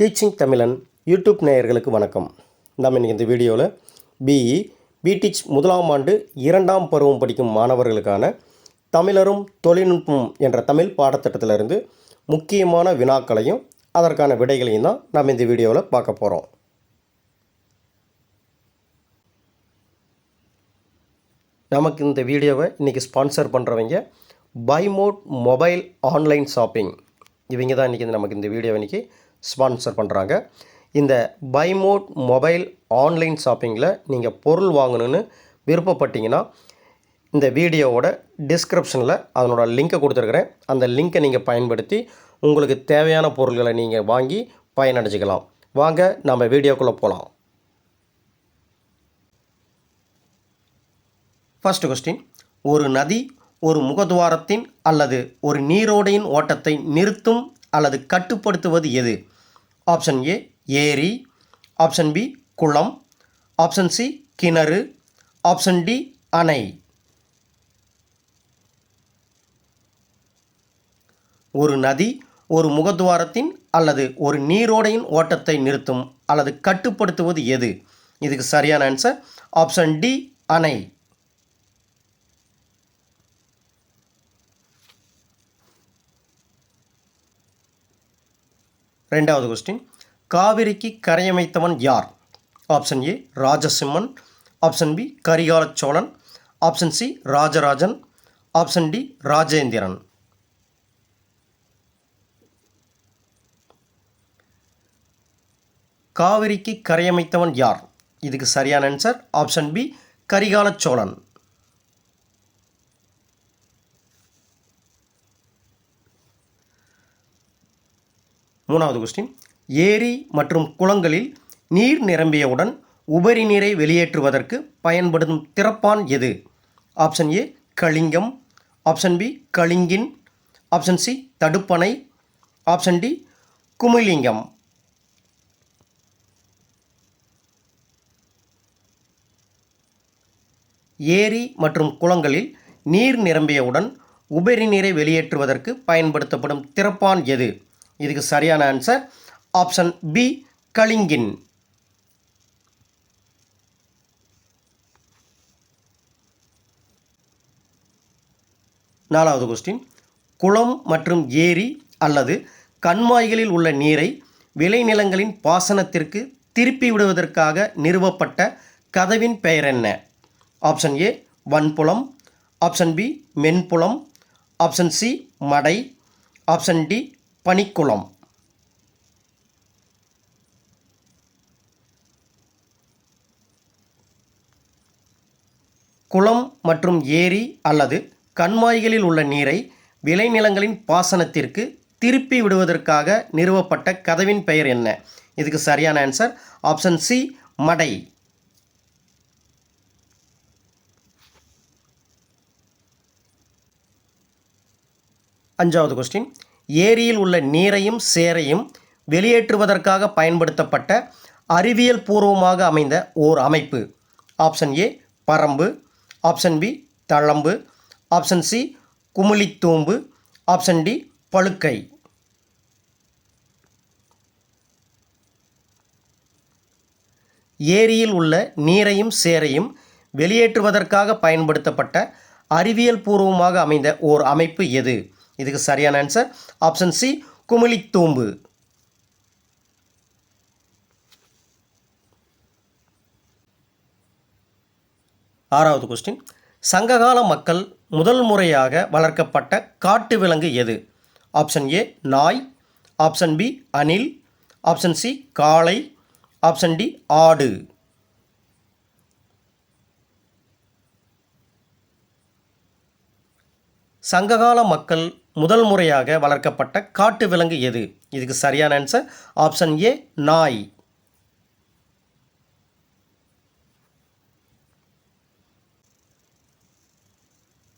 Teaching தமிழன் YouTube நேயர்களுக்கு வணக்கம். நம்ம இன்றைக்கி இந்த வீடியோவில் பிஇ பிடிச் முதலாம் ஆண்டு இரண்டாம் பருவம் படிக்கும் மாணவர்களுக்கான தமிழரும் தொழில்நுட்பம் என்ற தமிழ் பாடத்திட்டத்திலிருந்து முக்கியமான வினாக்களையும் அதற்கான விடைகளையும் தான் நம்ம இந்த வீடியோவில் பார்க்க போகிறோம் நமக்கு இந்த வீடியோவை இன்றைக்கி ஸ்பான்சர் பண்ணுறவங்க பைமோட் மொபைல் ஆன்லைன் ஷாப்பிங். இவங்க தான் இன்றைக்கி நமக்கு இந்த வீடியோ இன்றைக்கி ஸ்பான்சர் பண்ணுறாங்க இந்த பைமோட் மொபைல் ஆன்லைன் ஷாப்பிங்கில் நீங்கள் பொருள் வாங்கணுன்னு விருப்பப்பட்டீங்கன்னா இந்த வீடியோவோட டிஸ்கிரிப்ஷனில் அதனோட லிங்க்கை கொடுத்துருக்குறேன். அந்த லிங்க்கை நீங்கள் பயன்படுத்தி உங்களுக்கு தேவையான பொருள்களை நீங்கள் வாங்கி பயனடைஞ்சிக்கலாம். வாங்க நம்ம வீடியோக்குள்ளே போகலாம் ஃபஸ்ட்டு கொஸ்டின் ஒரு நதி ஒரு முகத்வாரத்தின் அல்லது ஒரு நீரோடையின் ஓட்டத்தை நிறுத்தும் அல்லது கட்டுப்படுத்துவது எது? ஆப்ஷன் ஏ ஏரி. ஆப்ஷன் பி குளம். ஆப்ஷன் சி கிணறு. ஆப்ஷன் டி அணை. ஒரு நதி ஒரு முகத்துவாரத்தின் அல்லது ஒரு நீரோடையின் ஓட்டத்தை நிறுத்தும் அல்லது கட்டுப்படுத்துவது எது? இதுக்கு சரியான ஆன்சர் ஆப்ஷன் டி அணை. ரெண்டாவது கொஸ்டின் காவிரிக்கு கரையமைத்தவன் யார்? Option A Rajasimhan. Option B Karikala Cholan option C Rajarajan. Option D Rajendran. காவிரிக்கு கரையமைத்தவன் யார்? இதுக்கு சரியான answer option B Karikala Cholan மூணாவது கொஸ்டின் ஏரி மற்றும் குளங்களில் நீர் நிரம்பியவுடன் உபரி நீரை வெளியேற்றுவதற்கு பயன்படும் திறப்பான் எது? ஆப்ஷன் ஏ கலிங்கம். ஆப்ஷன் பி கலிங்கின். ஆப்ஷன் சி தடுப்பணை. ஆப்ஷன் டி குமிலிங்கம். ஏரி மற்றும் குளங்களில் நீர் நிரம்பியவுடன் உபரி நீரை வெளியேற்றுவதற்கு பயன்படுத்தப்படும் திறப்பான் எது? இதுக்கு சரியான ஆன்சர் ஆப்ஷன் பி கலிங்கின் நாலாவது கொஸ்டின் குளம் மற்றும் ஏரி அல்லது கண்மாய்களில் உள்ள நீரை விளைநிலங்களின் பாசனத்திற்கு திருப்பி விடுவதற்காக நிறுவப்பட்ட கதவின் பெயர் என்ன? ஆப்ஷன் ஏ வன்புலம். ஆப்ஷன் பி மென்புலம். ஆப்ஷன் சி மடை. ஆப்ஷன் டி பனிக்குளம். குளம் மற்றும் ஏரி அல்லது கண்மாய்களில் உள்ள நீரை விளைநிலங்களின் பாசனத்திற்கு திருப்பி விடுவதற்காக நிறுவப்பட்ட கதவின் பெயர் என்ன? இதுக்கு சரியான ஆன்சர் ஆப்ஷன் சி மடை. அஞ்சாவது கொஸ்டின் ஏரியில் உள்ள நீரையும் சேரையும் வெளியேற்றுவதற்காக பயன்படுத்தப்பட்ட அறிவியல் பூர்வமாக அமைந்த ஓர் அமைப்பு. ஆப்ஷன் ஏ பரம்பு. ஆப்ஷன் பி தளம்பு. ஆப்ஷன் சி குமிழித்தூம்பு. ஆப்ஷன் டி பழுக்கை. ஏரியில் உள்ள நீரையும் சேரையும் வெளியேற்றுவதற்காக பயன்படுத்தப்பட்ட அறிவியல் பூர்வமாக அமைந்த ஓர் அமைப்பு எது? இதுக்கு சரியான ஆன்சர் ஆப்ஷன் சி குமிழித்தூம்பு ஆறாவது கொஸ்டின் சங்ககால மக்கள் முதல் முறையாக வளர்க்கப்பட்ட காட்டு விலங்கு எது? ஆப்ஷன் ஏ நாய். ஆப்ஷன் பி அணில். ஆப்ஷன் சி காளை. ஆப்ஷன் டி ஆடு. சங்ககால மக்கள் முதல் முறையாக வளர்க்கப்பட்ட காட்டு விலங்கு எது? இதுக்கு சரியான ஆன்சர் ஆப்ஷன் ஏ நாய்.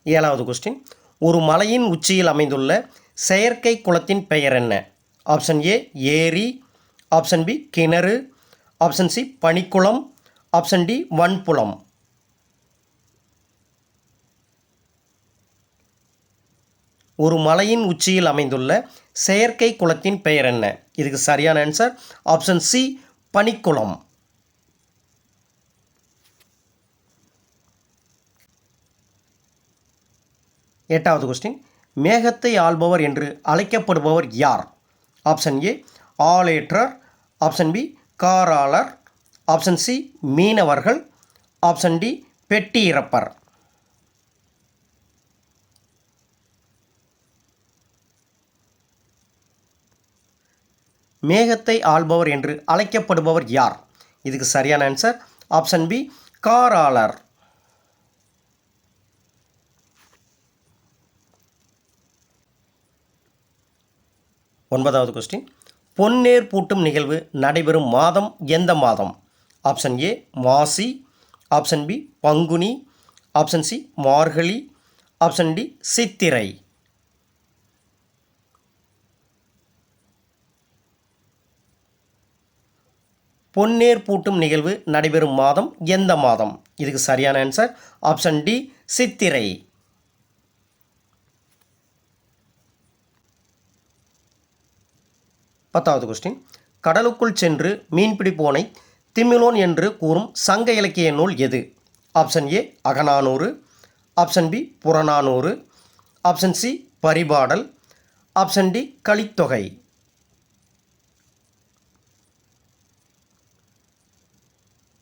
ஏழாவது கொஸ்டின் ஒரு மலையின் உச்சியில் அமைந்துள்ள செயற்கை குளத்தின் பெயர் என்ன? ஆப்ஷன் ஏ ஏரி. ஆப்ஷன் பி கிணறு. ஆப்ஷன் சி பனிக்குளம். ஆப்ஷன் டி வன்புலம். ஒரு மலையின் உச்சியில் அமைந்துள்ள செயற்கை குளத்தின் பெயர் என்ன? இதுக்கு சரியான ஆன்சர் ஆப்ஷன் சி பனிக்குளம். எட்டாவது கொஸ்டின் மேகத்தை ஆள்பவர் என்று அழைக்கப்படுபவர் யார்? ஆப்ஷன் ஏ ஆலேற்றர் ஆப்ஷன் பி காராளர். ஆப்ஷன் சி மீனவர்கள். ஆப்ஷன் டி பெட்டி இறப்பர் மேகத்தை ஆள்பவர் என்று அழைக்கப்படுபவர் யார்? இதுக்கு சரியான ஆன்சர் ஆப்ஷன் பி காராளர். ஒன்பதாவது கொஸ்டின் பொன்னேர் பூட்டும் நிகழ்வு நடைபெறும் மாதம் எந்த மாதம்? ஆப்ஷன் ஏ மாசி. ஆப்ஷன் பி பங்குனி. ஆப்ஷன் சி மார்கழி. ஆப்ஷன் டி சித்திரை. பொன்னேர் பூட்டும் நிகழ்வு நடைபெறும் மாதம் எந்த மாதம்? இதுக்கு சரியான ஆன்சர் ஆப்ஷன் டி சித்திரை. பத்தாவது கொஸ்டின் கடலுக்குள் சென்று மீன்பிடி போனை திமிலோன் என்று கூறும் சங்க இலக்கிய நூல் எது? Option A Akananuru. Option B Purananuru. Option C Paripadal. Option D Kalithogai.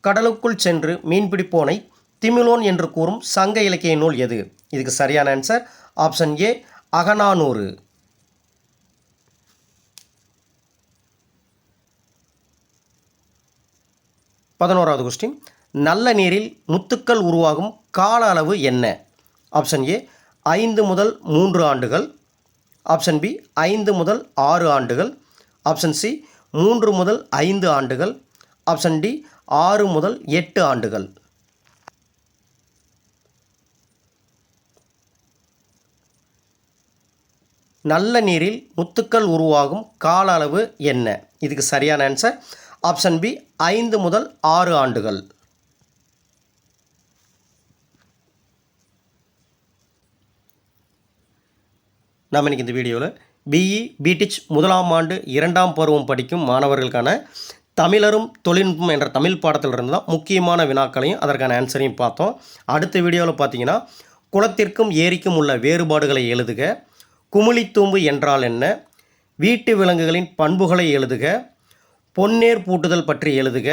கடலுக்குள் சென்று மீன்பிடிப்போனை திமிலோன் என்று கூறும் சங்க இலக்கிய நூல் எது? இதுக்கு சரியான ஆன்சர் ஆப்ஷன் ஏ அகநானூறு. பதினோராவது கொஸ்டின் நல்ல நீரில் முத்துக்கள் உருவாகும் கால அளவு என்ன? ஆப்ஷன் ஏ ஐந்து முதல் மூன்று ஆண்டுகள். ஆப்ஷன் பி ஐந்து முதல் ஆறு ஆண்டுகள். ஆப்ஷன் சி மூன்று முதல் ஐந்து ஆண்டுகள். ஆப்ஷன் டி ஆறு முதல் எட்டு ஆண்டுகள். நல்ல நீரில் முத்துக்கள் உருவாகும் கால அளவு என்ன? இதுக்கு சரியான ஆன்சர் ஆப்ஷன் பி ஐந்து முதல் ஆறு ஆண்டுகள். நாம் இன்றைக்கி இந்த வீடியோவில் பிஇ பிடிச் முதலாம் ஆண்டு இரண்டாம் பருவம் படிக்கும் மாணவர்களுக்கான தமிழரும் தொழில்நுட்பம் என்ற தமிழ் பாடத்திலிருந்து தான் முக்கியமான வினாக்களையும் அதற்கான ஆன்சரையும் பார்த்தோம். அடுத்த வீடியோவில் பார்த்தீங்கன்னா குளத்திற்கும் ஏரிக்கும் உள்ள வேறுபாடுகளை எழுதுக குமிழித்தூம்பு என்றால் என்ன வீட்டு விலங்குகளின் பண்புகளை எழுதுக பொன்னேர் பூட்டுதல் பற்றி எழுதுக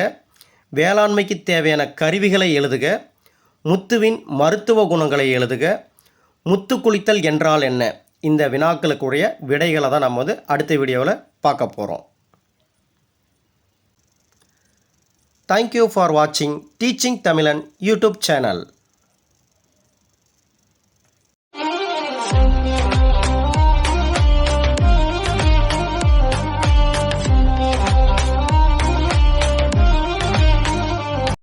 வேளாண்மைக்கு தேவையான கருவிகளை எழுதுக முத்துவின் மருத்துவ குணங்களை எழுதுக முத்து குளித்தல் என்றால் என்ன இந்த வினாக்களுக்குரிய விடைகளை தான் நம்ம வந்து அடுத்த வீடியோவில் பார்க்க போகிறோம் தேங்க்யூ ஃபார் வாட்சிங் டீச்சிங் தமிழன் யூடியூப் சேனல்